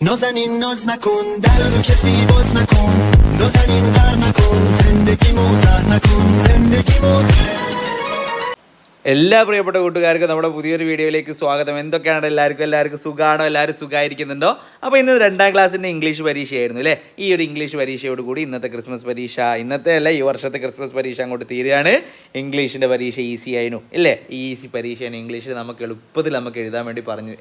نازنین ناز نکن در رو کسی باز نکن نازنین غر نکن زندگی موزر نکن زندگی موزر എല്ലാ പ്രിയപ്പെട്ട കൂട്ടുകാർക്കും നമ്മുടെ പുതിയൊരു വീഡിയോയിലേക്ക് സ്വാഗതം എന്തൊക്കെയാണ് എല്ലാവർക്കും എല്ലാവർക്കും സുഖമാണോ എല്ലാവരും സുഖമായിരിക്കുന്നുണ്ടോ അപ്പോൾ ഇന്ന് രണ്ടാം ക്ലാസ്സിൻ്റെ ഇംഗ്ലീഷ് പരീക്ഷയായിരുന്നു അല്ലേ ഈ ഒരു ഇംഗ്ലീഷ് പരീക്ഷയോട് കൂടി ഇന്നത്തെ ക്രിസ്മസ് പരീക്ഷ ഇന്നത്തെ അല്ല ഈ വർഷത്തെ ക്രിസ്മസ് പരീക്ഷ അങ്ങോട്ട് തീരുകയാണ് ഇംഗ്ലീഷിൻ്റെ പരീക്ഷ ഈസി ആയിരുന്നു ഇല്ലേ ഈ ഈസി പരീക്ഷയാണ് ഇംഗ്ലീഷിൽ നമുക്ക് എളുപ്പത്തിൽ നമുക്ക് എഴുതാൻ വേണ്ടി പറഞ്ഞു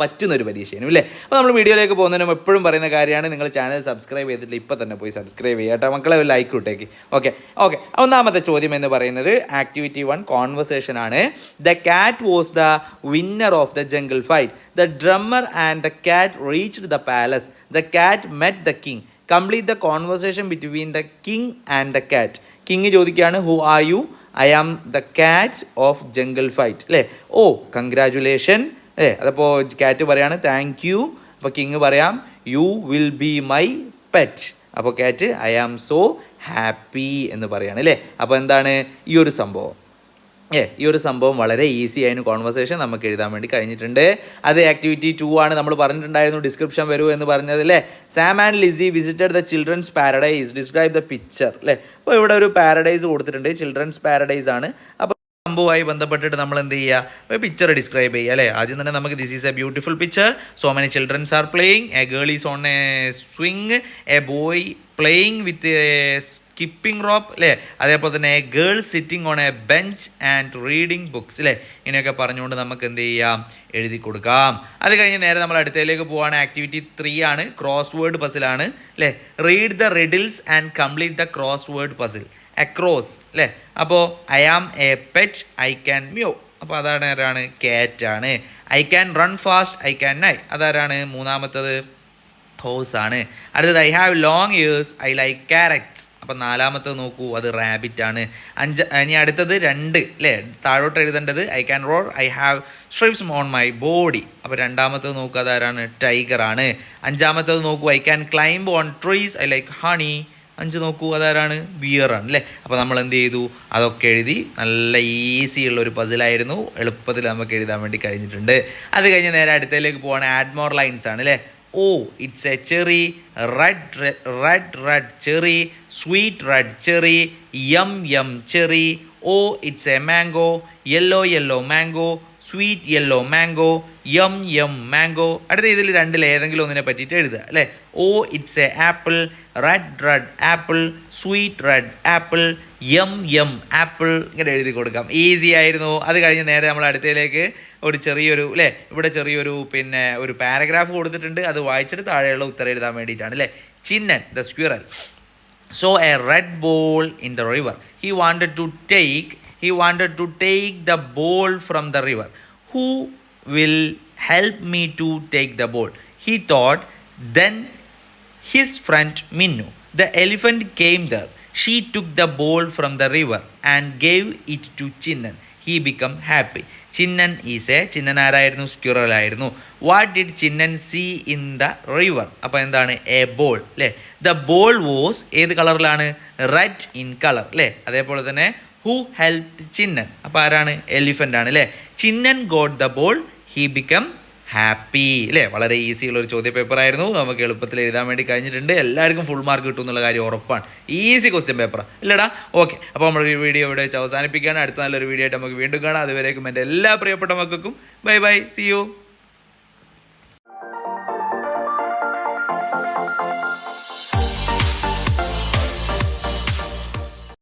പറ്റുന്ന ഒരു പരീക്ഷയാണ് അല്ലേ? അപ്പോൾ നമ്മൾ വീഡിയോയിലേക്ക് പോകുന്നതിനും എപ്പോഴും പറയുന്ന കാര്യമാണ് നിങ്ങൾ ചാനൽ സബ്സ്ക്രൈബ് ചെയ്തിട്ടില്ല ഇപ്പോൾ തന്നെ പോയി സബ്സ്ക്രൈബ് ചെയ്യുക കേട്ടോ. മക്കളെ ഒരു ലൈക്ക് ഇട്ടേക്ക്. ഓക്കെ ഓക്കെ ഒന്നാമത്തെ ചോദ്യം എന്ന് പറയുന്നത് ആക്ടിവിറ്റി വൺ കോൺവെർസേഷൻ ആണ്. The cat was the winner of the jungle fight the drummer and the cat reached the palace the cat met the king complete the conversation between the king and the cat king ചോദിക്കുകയാണ് who are you I am the cat of jungle fight അല്ലേ? Oh congratulation അല്ലേ? അതപ്പോൾ cat പറയാണ് thank you അപ്പോൾ king പറയാം you will be my pet അപ്പോൾ കാറ്റ് I am so happy എന്ന് പറയാണ് അല്ലേ? അപ്പോൾ എന്താണ് ഈ ഒരു സംഭവം? ഏ ഈ ഒരു സംഭവം വളരെ ഈസി ആയിരുന്നു കോൺവെർസേഷൻ നമുക്ക് എഴുതാൻ വേണ്ടി കഴിഞ്ഞിട്ടുണ്ട്. അത് ആക്ടിവിറ്റി ടു ആണ് നമ്മൾ പറഞ്ഞിട്ടുണ്ടായിരുന്നു ഡിസ്ക്രിപ്ഷൻ വരൂ എന്ന് പറഞ്ഞത് അല്ലേ? Sam and Lizzy visited the children's paradise describe the picture അല്ലേ? അപ്പോൾ ഇവിടെ ഒരു പാരഡൈസ് കൊടുത്തിട്ടുണ്ട് ചിൽഡ്രൻസ് പാരഡൈസ് ആണ്. അപ്പോൾ സംഭവമായി ബന്ധപ്പെട്ടിട്ട് നമ്മൾ എന്ത് ചെയ്യുക പിക്ചർ ഡിസ്ക്രൈബ് ചെയ്യുക അല്ലേ? ആദ്യം തന്നെ നമുക്ക് this is a beautiful picture so many childrens are playing a girl is on a swing a boy playing with a skipping rope അല്ലേ? അതേപോലെ തന്നെ a girl sitting on a bench and reading books അല്ലേ? ഇങ്ങനെയൊക്കെ പറഞ്ഞുകൊണ്ട് നമുക്ക് എന്ത് ചെയ്യാം? എഴുതി കൊടുക്കാം. അത് കഴിഞ്ഞ് നേരെ നമ്മൾ അടുത്തതിലേക്ക് പോവാണ്. ആക്ടിവിറ്റി ത്രീ ആണ്. ക്രോസ് വേർഡ് പസിലാണ് അല്ലേ? Read the riddles and complete the cross word puzzle across അല്ലേ അപ്പോൾ I am a pet I can mew അപ്പോൾ അതാണ് ആരാണ് ആണ്. I can run fast I can neigh അതാരാണ്? മൂന്നാമത്തത് ഹോസ് ആണ്. അടുത്തത് I have long ears I like carrots അപ്പം നാലാമത്തത് നോക്കൂ അത് റാബിറ്റ് ആണ്. അഞ്ച് ഇനി അടുത്തത് രണ്ട് അല്ലേ താഴോട്ട് എഴുതേണ്ടത് I can roll I have stripes on my body അപ്പോൾ രണ്ടാമത്തത് നോക്കുക അതാരാണ്? ടൈഗർ ആണ്. അഞ്ചാമത്തത് നോക്കൂ I can climb on trees I like honey അഞ്ച് നോക്കൂ അതാരാണ്? ബിയറാണ് അല്ലേ? അപ്പോൾ നമ്മൾ എന്ത് ചെയ്തു? അതൊക്കെ എഴുതി നല്ല ഈസി ഉള്ള ഒരു പസിലായിരുന്നു എളുപ്പത്തിൽ നമുക്ക് എഴുതാൻ വേണ്ടി കഴിഞ്ഞിട്ടുണ്ട്. അത് കഴിഞ്ഞ് നേരെ അടുത്തതിലേക്ക് പോവാണ് ആഡ്മോർ ലൈൻസ് ആണ് അല്ലേ? ഓ it's a cherry red red red cherry sweet red cherry yum yum cherry oh it's a mango yellow yellow mango sweet yellow mango yum yum mango അടുത്ത ഇതിൽ രണ്ടിൽ ഏതെങ്കിലും ഒന്നിനെ പറ്റിയിട്ട് എഴുതുക അല്ലേ? ഓ it's a apple red red apple sweet red apple mm mm apple ഇങ്ങനെ എഴുതി കൊടുക്കാം. ഈസി ആയിരുന്നു. അത് കഴിഞ്ഞ് നേരെ നമ്മൾ അടുത്തയിലേക്ക് ഒരു ചെറിയൊരു അല്ലേ ഇവിടെ ചെറിയൊരു പിന്നെ ഒരു പാരഗ്രാഫ് കൊടുത്തിട്ടുണ്ട്. അത് വായിച്ചിട്ട് താഴെയുള്ള ഉത്തരം എഴുതാൻ വേണ്ടിയിട്ടാണ് അല്ലേ Chinnan the squirrel saw a red ball in the river he wanted to take he wanted to take the ball from the river who will help me to take the ball he thought Then his friend Minnu, the elephant, came there. She took the ball from the river and gave it to Chinnan. He became happy. Chinnan is a Chinnan ആരായിരുന്നു സ്ക്യൂറലായിരുന്നു what did Chinnan see in the river അപ്പോൾ എന്താണ്? A ball അല്ലേ the ball was ഏത് കളറിലാണ്? Red in colour അല്ലേ അതേപോലെ തന്നെ who help Chinnan അപ്പോൾ ആരാണ്? എലിഫന്റ് ആണ് അല്ലേ Chinnan got the ball he become happy അല്ലേ വളരെ ഈസി ഉള്ള ഒരു ചോദ്യ പേപ്പർ ആയിരുന്നു. നമുക്ക് എളുപ്പത്തിൽ എഴുതാൻ വേണ്ടി കഴിഞ്ഞിട്ടുണ്ട്. എല്ലാവർക്കും ഫുൾ മാർക്ക് കിട്ടും എന്നുള്ള കാര്യം ഉറപ്പാണ്. ഈസി ക്വസ്റ്റ്യൻ പേപ്പർ ഇല്ലടാ? ഓക്കെ അപ്പോൾ നമ്മുടെ ഈ വീഡിയോ ഇവിടെ വെച്ച് അവസാനിപ്പിക്കുകയാണ്. അടുത്ത നല്ലൊരു വീഡിയോ ആയിട്ട് നമുക്ക് വീണ്ടും കാണാം. അതുവരേക്കും എന്റെ എല്ലാ പ്രിയപ്പെട്ട മക്കൾക്കും. Bye bye C U